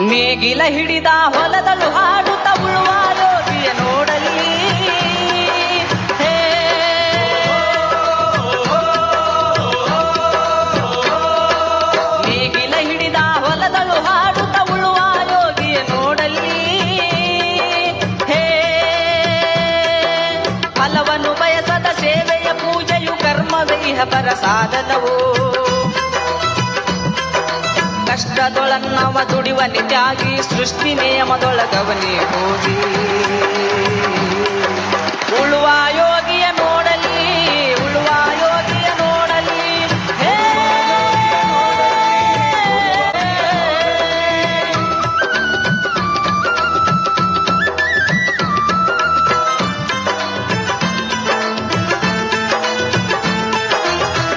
ನೇಗಿಲ ಹಿಡಿದ ಹೊಲದಳು ಹಾಡುತ್ತ ಉಳುವ ಯೋಗಿಯ ನೋಡಲಿ. ನೇಗಿಲ ಹಿಡಿದ ಹೊಲದಳು ಹಾಡುತ್ತ ಉಳುವ ಯೋಗಿಯ ನೋಡಲಿ. ಹೇ. ಫಲವನ್ನು ಬಯಸದ ಸೇವೆಯ ಪೂಜೆಯು ಕರ್ಮವೇ ಪರ ಸಾಧನವು. ಕಷ್ಟದೊಳನ್ನವ ದುಡಿವ ನಿತ್ಯಾಗಿ ಸೃಷ್ಟಿ ನಿಯಮದೊಳಗವನೇ ಹೋಗಿ.